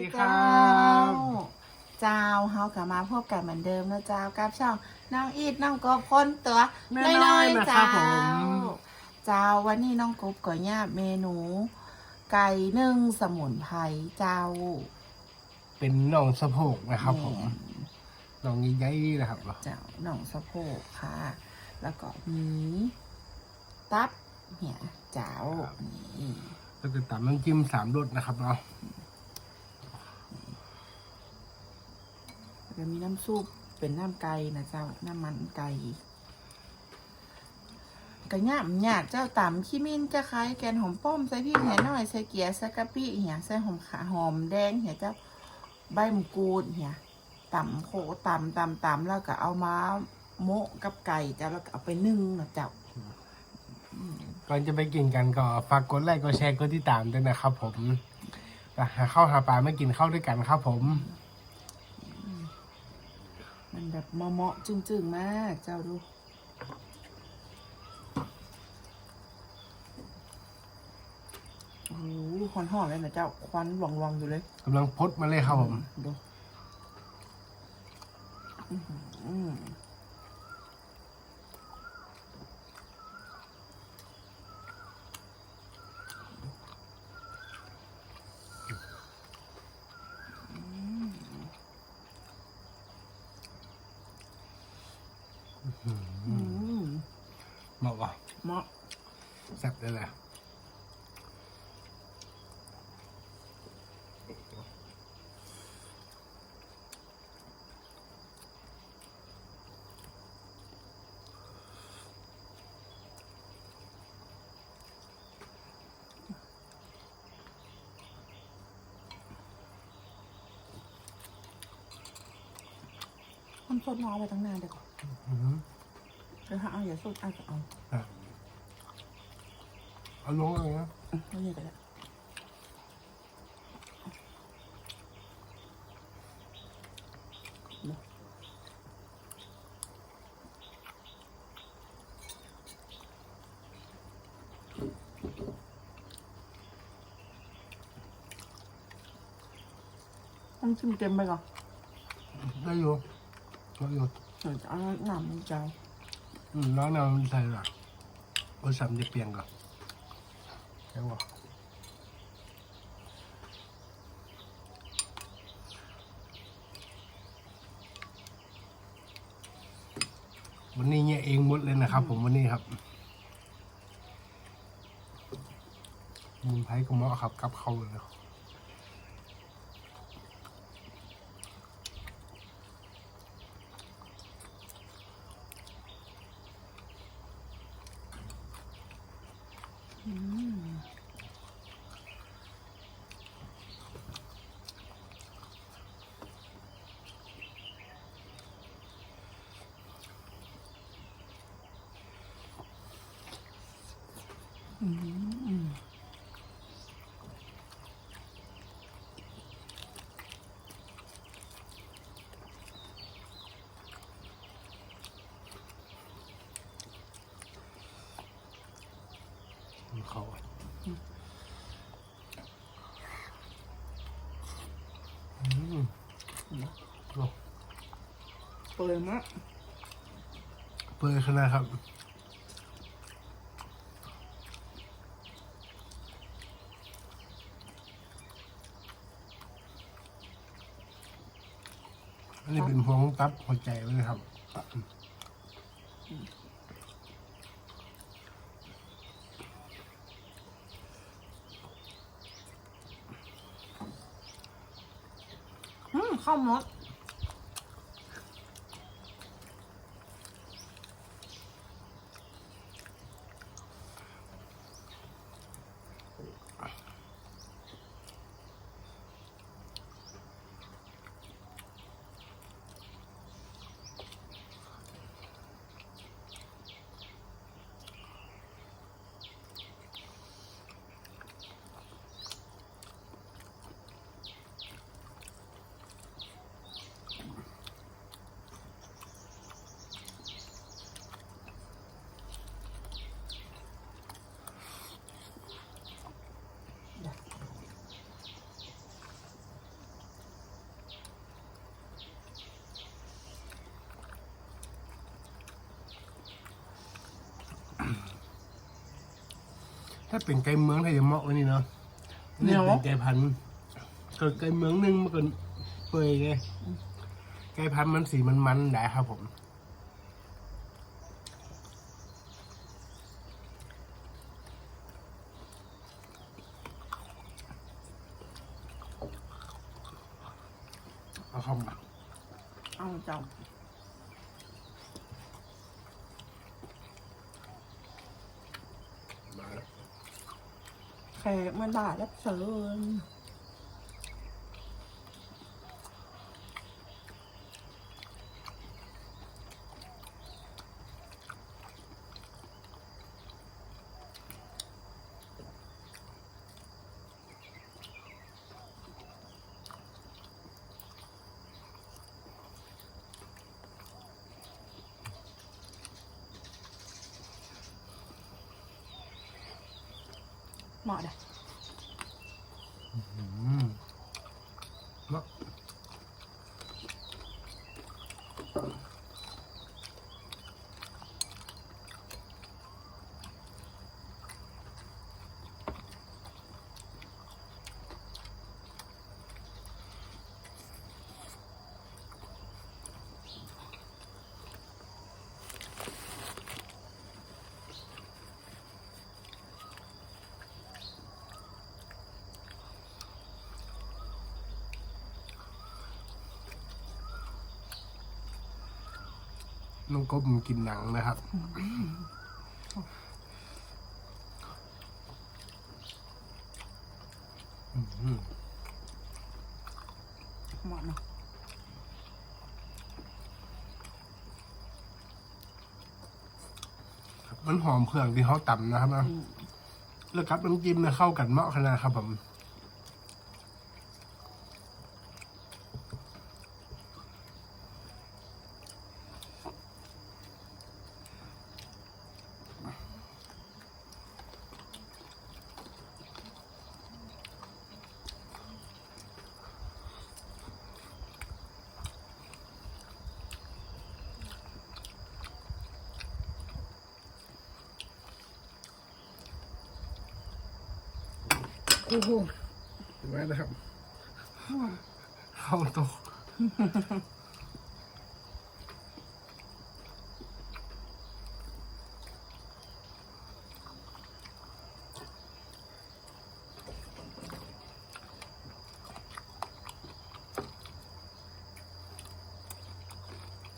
ดีครับเจ้าเฮากลับมาพบกันเหมือนเดิมนะเจ้ากับช่องน้องอีดน้องกบคนตัวน้อยๆนะครับผม เจ้าวันนี้น้องกบก็ย่าเมนู ไก่นึ่งสมุนไพรเจ้าเป็นน่องสะโพกนะครับผมน่องใหญ่ๆนะครับ เจ้าหน่องสะโพกค่ะ แล้วก็มีตับเนี่ยเจ้านี่ แล้วก็ตามน้ำจิ้มสามรสนะครับเนาะ แล้ว ก็มีน้ำซุปเป็นน้ำไก่นะเจ้าน้ำมันไก่กระย่ำหยาดเจ้าต่ำขี้มิ้นจะคล้ายแกนหอมป้อมใส่พริกเหี่ยน้อยใส่เกี๊ยร์ใส่กะปิเหี่ยใส่หอมขาหอมแดงเหี่ยเจ้าใบมะกรูดเหี่ยต่ำโคต่ำต่ำต่ำแล้วก็เอามาโมะกับไก่เจ้าแล้วก็เอาไปนึ่งนะเจ้าก่อนจะไปกินกันก็ฝากกดไลค์กดแชร์กดติดตามด้วยนะครับผมหาข้าวหาปลาไม่กินข้าวด้วยกันครับผม มันแบบเหมาะๆจึงๆ มาก เจ้าดู โอ้โหหอนหอนๆเลยนะเจ้า ควันหวังๆอยู่เลยกำลังพดมาเลยครับผม ดู อื้อหืออืม เหมาะว่ะเหมาะแซ่บเลยแหละมันสดน้อยไปตั้งนานเดี๋ยวก่อน อื้อหือเดี๋ยวถ้าเอาอย่าสดเอาก็เอาเอาลงเลยนะอืมเอาอย่างนี้ก็ได้ต้องชิมเต็มไปก่อนได้อยู่ได้อยู่เดี๋ยวจะเอาน้ำมันเจ้า อืมน้องน้ำใส่ละก็สามจะเปลี่ยนก่อนแค่ว่าวันนี้เนี่ยเองหมดเลยนะครับ ผมวันนี้ครับมุนไผ่ก็เหมาะครับกับเขาเลย เขาอืมเปิดมะเปิดขนาดครับ นนี้เป็นห่วงตับหัวใจเลยครับอืมข้าวมด ถ้าเป็นไก่เมืองไทยจะเหมาะกว่านี่เนาะเหนียวเป็นไก่พันธุ์เกิดไก่เมืองหนึงมันก็เปื่อยไงไก่พันธุ์มันสีมันมันๆได้ครับผมเอาเข้ามาเอาเจ้ามาแล้ว แขกมันด่าแล้วเชิญ เหมาะเด้ออืมเนาะ น้องกบมันกินหนังนะครับอืมเหมาะเนาะมันหอมเครื่องที่เขาตำนะครับนะอืมแล้วครับน้ำจิ้มเนี่ยเข้ากันเหมาะขนาดครับผม โอ้โหเห็นไหมนะครับเข้าโตะ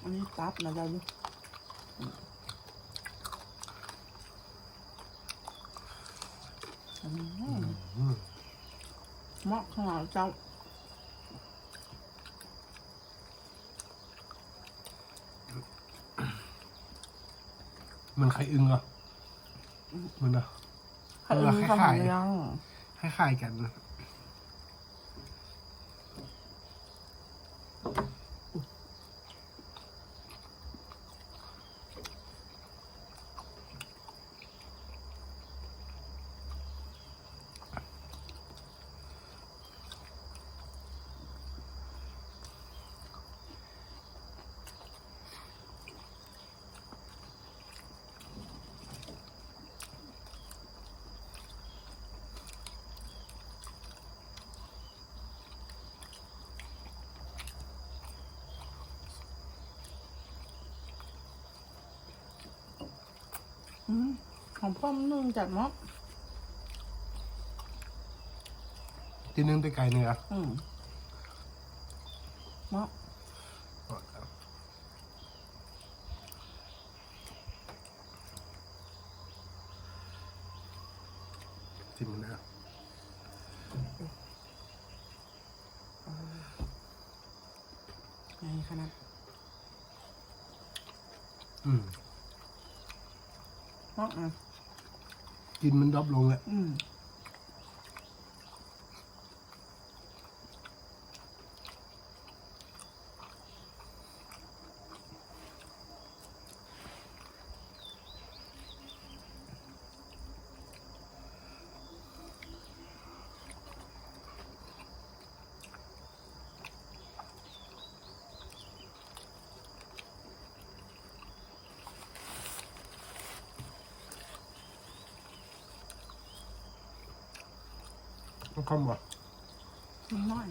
อันนี้ตับนะเจ้าดูอืม อืม เหมาะขนาดเจ้ามันไข่อึงเหรอมันนะขนมคขนล้ามยยังๆคล้ายๆกัน ของพ่อมนึ่งจากม็อกที่นึ่งด้วยไก่เนื้ออืมม็อกจิ้มมันนะไงขนาดอืมม็อ กอะกินมันดรอปลงเลยอืม มันคมบ่น้อย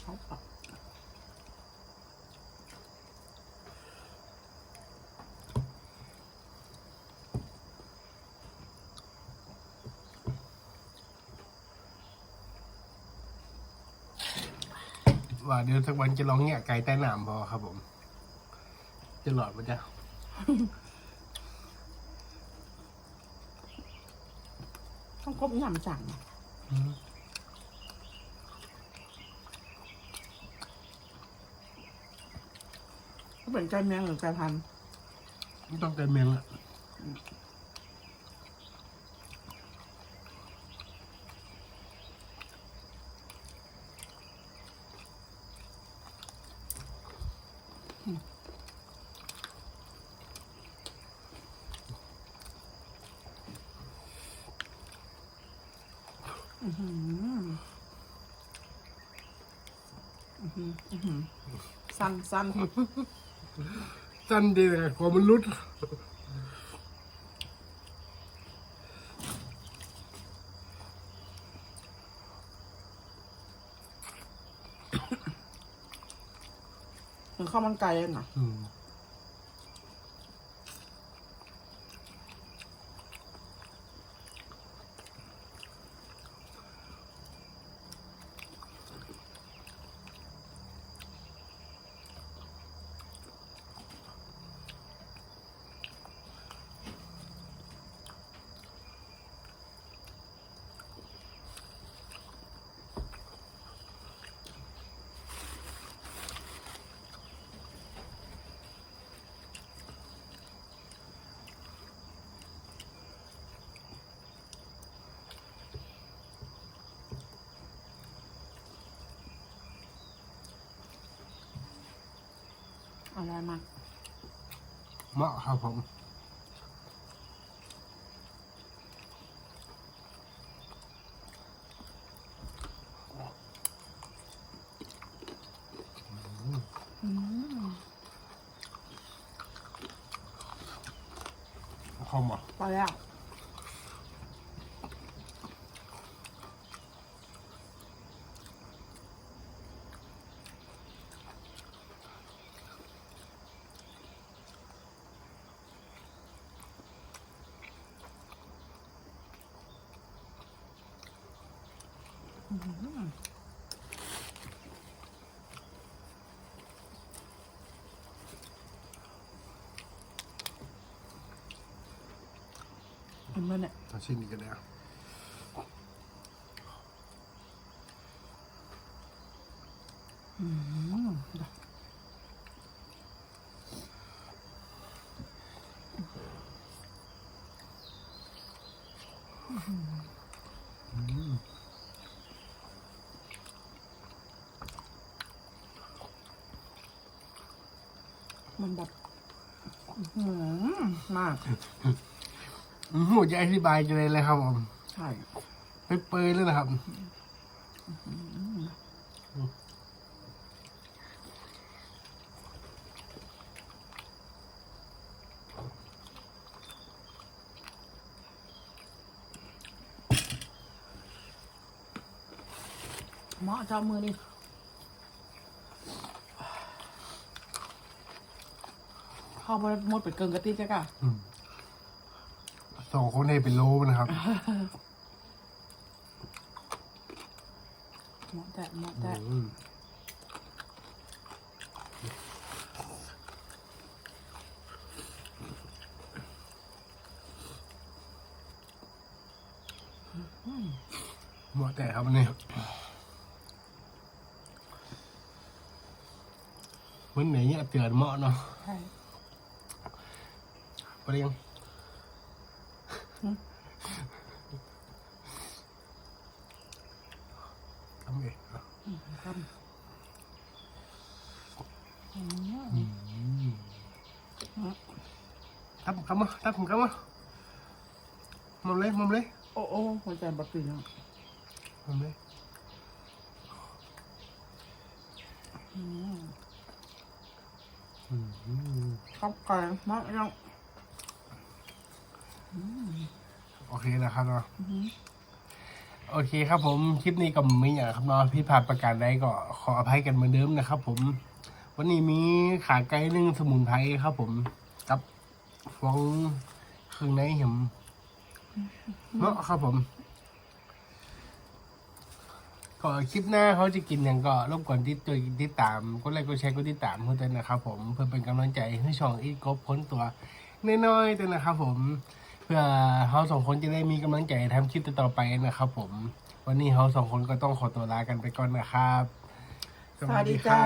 เขาปรับว่าเดี๋ยวสักวันจะลองเงี้ยไก่ใต้น้ำพอครับผม จะหลอดมันจะ ต้องครบยำสั่งอะก็เป็นไก่แมงหรือไก่พันธุ์ไม่ต้องเกินเมียงละ อื้อหืออื้อหืออื้อหือ สั้นสั้นสั้นดีเลยกว่ามันรุดเหมือนข้าวมันไก่เลยนะอืม อร่อยมากเหมาะครับผม อืม คมบ่ พอแล้ว เห็นไหมเนี่ย ตัดชิ้นนี้กันแล้ว อืม มันแบบอื้อหือมากอืมจะอธิบายกันเลยเลยครับผมใช่ ไปเปรยเลยนะครับ เหมาะเจ้ามือนี่เข้าไปหมดไปเกินกะติจ้ะกะสองคนให้เป็นโลนะครับเหมาะแต่เหมาะแต่อืมเหมาะแต่ครับอันนี้เหมือนไหนเนี่ยเตือนเหมาะเนาะ ใช่ปเรียงทำเองครับอืมทับผมคำมาทับผมคำมามุมเลยมุมเลยโอ้โอ้หัวใจบักปีเนาะมุมเลยอืมอืมข้าวไก่เหมาะยัง โอเคนะครับเนาะอือหือโอเคครับผมคลิปนี้ก็ไม่อย่างครับเนาะพี่ผาดประกาศใดก็ขออภัยกันเหมือนเดิมนะครับ ผม วันนี้มีขาไก่นึ่งสมุนไพรครับ ผมกับฟองเครื่องในเห็มเนาะครับผมก็คลิปหน้าเขาจะกินอย่างก็รบกวนที่ตัวติดตามก็ไลค์ก็แชร์ก็ติดตามเพื่อนด้วยนะครับ ผมเพื่อเป็นกำลังใจให้ช่องอีกกบพ้นตัวน้อยๆด้วยนะครับ ผมเพื่อเขาสองคนจะได้มีกำลังใจทำคลิปต่อไปนะครับ ผม วันนี้เขาสองคนก็ต้องขอตัวลากันไปก่อนนะครับ สวัสดีจ้า